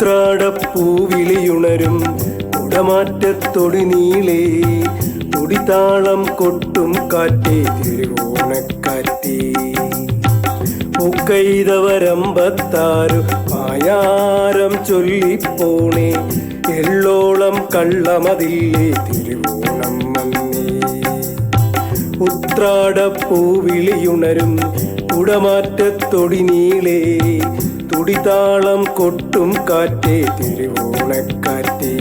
ഉത്രാടപ്പൂവിളിയുണരും കുടമാറ്റത്തൊടി നീളേ തുടിതാളം കൊട്ടും കാറ്റേ തിരുവോണക്കാറ്റേ. പൂക്കൈതവരമ്പത്താരു പായാരം ചൊല്ലിപ്പോണേ എള്ളോളം കള്ളമതില്ലേ തിരുവോണം വന്നേ. ഉത്രാടപ്പൂവിളിയുണരും കുടമാറ്റത്തൊടി നീളേ തുടിതാളം കൊട്ടും കാറ്റേ തിരുവോണക്കാറ്റേ.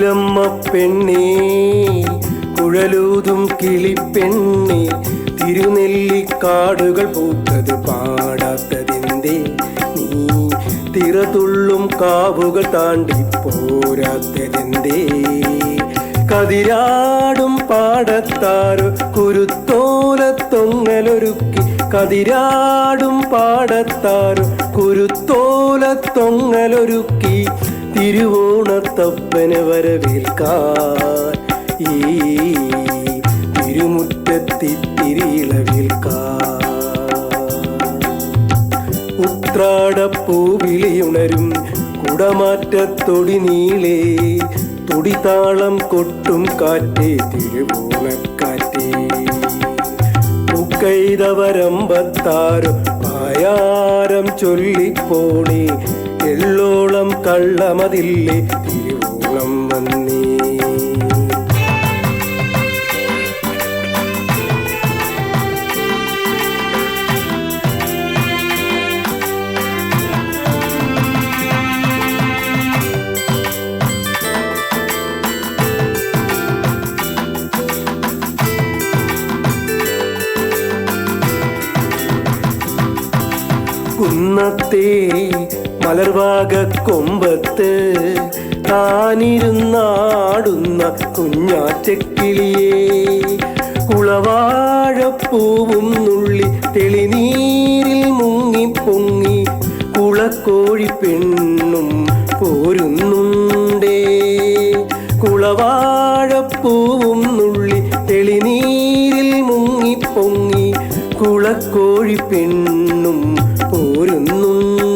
കുയിലമ്മ പെണ്ണേ കുഴലൂതും കിളിപ്പെണ്ണേ തിരുനെല്ലിക്കാടുകൾ പൂത്തത് പാടാത്തതിന്റെ നീ തിറതുള്ളും കാവുകൾ താണ്ടി പോരാത്തതിന്റെ. കതിരാടും പാടത്താറ് കുരുത്തോലത്തൊങ്ങലൊരുക്കി കതിരാടും പാടത്താറ് കുരുത്തോലത്തൊങ്ങലൊരുക്കി തിരുവോണത്തപ്പനെ വരവേൽക്കാൻ ഈ തിരുമുറ്റത്തിരിയിളവേൽക്കാൻ ഉത്രാടപ്പൂവിളിയുണരും കുടമാറ്റത്തൊടി നീളേ തുടിതാളം കൊട്ടും കാറ്റേ തിരുവോണക്കാറ്റേ. മുക്കൈതവരമ്പത്താറ് പായാരം ചൊല്ലിപ്പോണേ എള്ളോളം കള്ളമതില്ലേ? തിരുവോണം വന്നേ. കുന്നത്തെ മലർവാക കൊമ്പത്ത് താനിരുന്നാടുന്ന കുഞ്ഞാറ്റക്കിളിയേ കുളവാഴപ്പൂവും നുള്ളി തെളിനീരിൽ മുങ്ങി പൊങ്ങി കുളക്കോഴി പെണ്ണും പോരുന്നുണ്ടേ. കുളവാഴപ്പൂവും നുള്ളി തെളിനീരിൽ മുങ്ങി പൊങ്ങി കുളക്കോഴി പെണ്ണും പോരുന്നുണ്ടേ.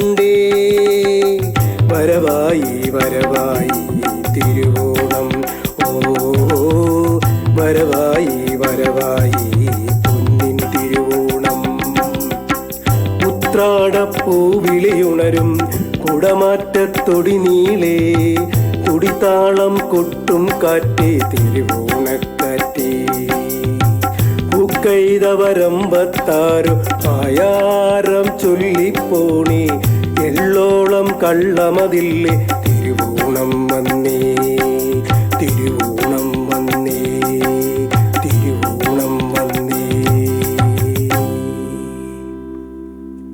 വരവായി തിരുവോണം. ഓ വരവായി വരവായി പൊന്നിൻ തിരുവോണം. ഉത്രാടപ്പൂവിളിയുണരും കുടമാറ്റത്തൊടി നീളേ കുടിത്താളം കൊട്ടും കാറ്റേ തിരുവോണക്കാറ്റേ. പൂക്കൈതവരമ്പത്താരു ആയാരം ചൊല്ലിപ്പോണി. എല്ലോളം കള്ളമതില്ലേ மௌனம் மன்னே